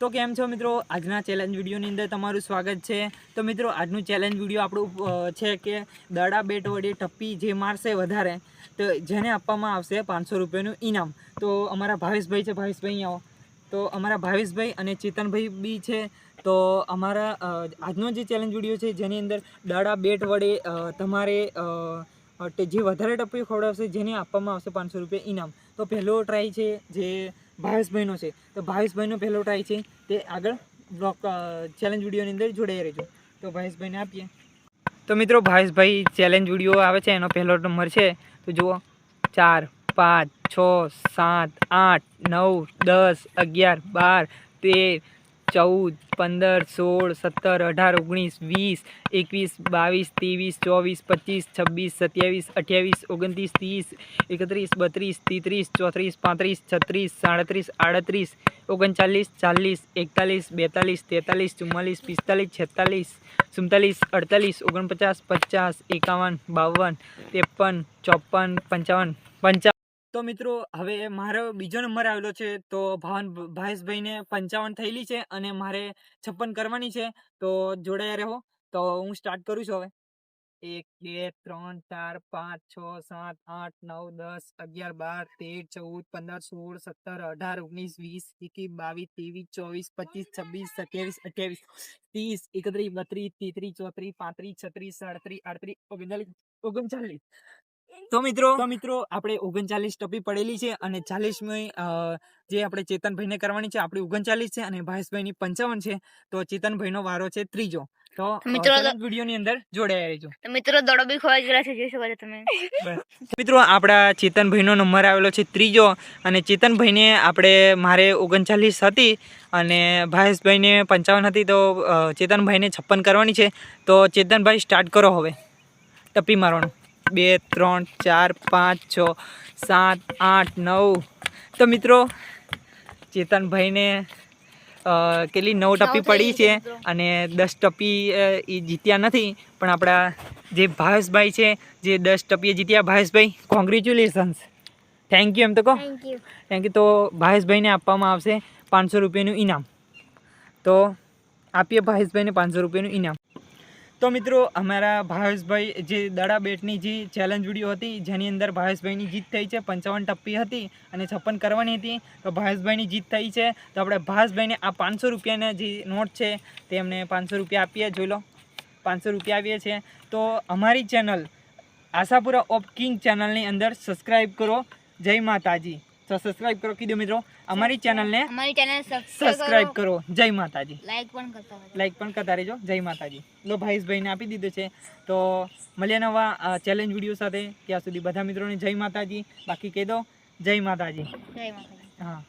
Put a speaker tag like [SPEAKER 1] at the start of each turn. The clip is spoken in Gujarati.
[SPEAKER 1] તો કેમ છો મિત્રો? આજના ચેલેન્જ વિડીયોની અંદર તમારું સ્વાગત છે. તો મિત્રો, આજનું ચેલેન્જ વીડિયો આપણું છે કે દડા બેટ વડે ટપ્પી જે મારશે વધારે, તો જેને આપવામાં આવશે પાંચસો રૂપિયાનું ઇનામ તો અમારા ભાવેશભાઈ છે, ભાવેશભાઈ આવો. તો અમારા ભાવેશભાઈ અને ચેતનભાઈ બી છે. તો અમારા આજનો જે ચેલેન્જ વીડિયો છે, જેની અંદર દડા બેટ વડે તમારે જે વધારે ટપ્પી ખવડાવશે, જેને આપવામાં આવશે પાંચસો રૂપિયા ઇનામ તો પહેલો ટ્રાય છે જે ભાવેશભાઈનો છે. તો ભાવેશભાઈનો પહેલો ટ્રાય છે. તે આગળ બ્લોક ચેલેન્જ વિડીયોની અંદર જોડાઈ રહેજો. તો ભાવેશભાઈને આપીએ. તો મિત્રો ભાવેશભાઈ ચેલેન્જ વીડિયો આવે છે. એનો પહેલો નંબર છે. તો જુઓ. ચાર, પાંચ, છ, સાત, આઠ, નવ, દસ, અગિયાર, બાર, તેર ચૌદ, પંદર, સોળ, સત્તર, અઢાર, ઓગણીસ, વીસ, એકવીસ, બાવીસ, ત્રેવીસ, ચોવીસ, પચીસ, છવ્વીસ, સત્યાવીસ, અઠ્યાવીસ, ઓગણત્રીસ, ત્રીસ, એકત્રીસ, બત્રીસ, તેત્રીસ, ચોત્રીસ, પાંત્રીસ, છત્રીસ, સાડત્રીસ, આડત્રીસ, ઓગણચાલીસ, ચાલીસ, એકતાલીસ, બેતાલીસ, તેતાલીસ, ચુમ્માલીસ, પિસ્તાલીસ, છેતાલીસ, સુડતાલીસ, અડતાલીસ, ઓગણપચાસ, પચાસ, એકાવન, બાવન, ત્રેપન, ચોપન, પંચાવન પંચાવન તો મિત્રો, હવે મારો બીજો નંબર આવેલો છે, તો ભાવન ભાવેશભાઈને પંચાવન થયેલી છે અને મારે છપ્પન કરવાની છે, તો જોડાયા રહો. તો હું સ્ટાર્ટ કરું છું હવે. એક, બે, ત્રણ, ચાર, પાંચ, છ, સાત, આઠ, નવ, દસ, અગિયાર, બાર, તેર, ચૌદ, પંદર, સોળ, સત્તર, અઢાર, ઓગણીસ, વીસ, એકવીસ, બાવીસ, ત્રેવીસ, ચોવીસ, પચીસ, છવ્વીસ, સત્યાવીસ, અઠ્યાવીસ, ત્રીસ, એકત્રીસ, બત્રીસ, તેત્રીસ, ચોત્રીસ, પાંત્રીસ, છત્રીસ, સાડત્રીસ, આડત્રીસ, ઓગણચાલીસ ઓગણચાલીસ. તો મિત્રો તો મિત્રો આપણે ઓગણચાલીસ ટપી પડેલી છે અને ચાલીસમી જે આપણે ચેતનભાઈને કરવાની છે આપણી ઓગણચાલીસ છે અને ભાઈસભાઈની પંચાવન છે. તો ચેતનભાઈનો વારો છે ત્રીજો. તો
[SPEAKER 2] મિત્રો,
[SPEAKER 1] વિડીયોની અંદર જોડાયા રહેજો.
[SPEAKER 2] મિત્રો દડો બી ખોવાઈ ગયેલા છે જોઈ શકો છો તમે.
[SPEAKER 1] મિત્રો આપણા ચેતનભાઈનો નંબર આવેલો છે ત્રીજો અને ચેતનભાઈને આપણે મારે ઓગણચાલીસ હતી અને ભાઈસભાઈને પંચાવન હતી. તો ચેતનભાઈને છપ્પન કરવાની છે. તો ચેતનભાઈ સ્ટાર્ટ કરો હવે. ટપ્પી મારવાનું. બે ત્રણ ચાર પાંચ છ સાત આઠ નવ. તો મિત્રો ચેતનભાઈને કેટલી નવ ટપ્પી પડી છે અને દસ ટપી એ જીત્યા નથી. પણ આપણા જે ભાવેશભાઈ છે જે દસ ટપીએ જીત્યા ભાવેશભાઈ કોંગ્રેચ્યુલેશન્સ થેન્ક યુ એમ તો કહો.
[SPEAKER 2] થેન્ક યુ
[SPEAKER 1] થેન્ક યુ તો ભાવેશભાઈને આપવામાં આવશે પાંચસો રૂપિયાનું ઇનામ. તો આપીએ ભાવેશભાઈને પાંચસો રૂપિયાનું ઇનામ. તો મિત્રો, અમારા ભાવેશભાઈ જે દડા બેટની જે ચેલેન્જ વીડિયો હતી, જેની અંદર ભાવેશભાઈની જીત થઈ છે, પંચાવન ટપ્પી હતી અને છપ્પન કરવાની હતી, તો ભાવેશભાઈની જીત થઈ છે. તો આપણે ભાવેશભાઈને આ પાંચસો રૂપિયાના જે નોટ છે, તે એમને પાંચસો રૂપિયા આપીએ. જોઈ લો, પાંચસો રૂપિયા આપીએ છીએ. તો અમારી ચેનલ આશાપુરા ઓફ કિંગ ચેનલની અંદર સબસ્ક્રાઈબ કરો. જય માતાજી. તો સબસ્ક્રાઈબ કરો કીધું મિત્રો? અમારી ચેનલને
[SPEAKER 2] અમારી ચેનલ સબસ્ક્રાઇબ
[SPEAKER 1] કરો. જય માતાજી.
[SPEAKER 2] લાઈક પણ કરતા
[SPEAKER 1] લાઈક પણ કરતા રહેજો. જય માતાજી. લો ભાઈશભાઈને આપી દીધું છે. તો મળ્યા નવા ચેલેન્જ વીડિયો સાથે. ત્યાં સુધી બધા મિત્રોને જય માતાજી. બાકી કહી દો જય માતાજી.
[SPEAKER 2] જય માતાજી.
[SPEAKER 1] હા.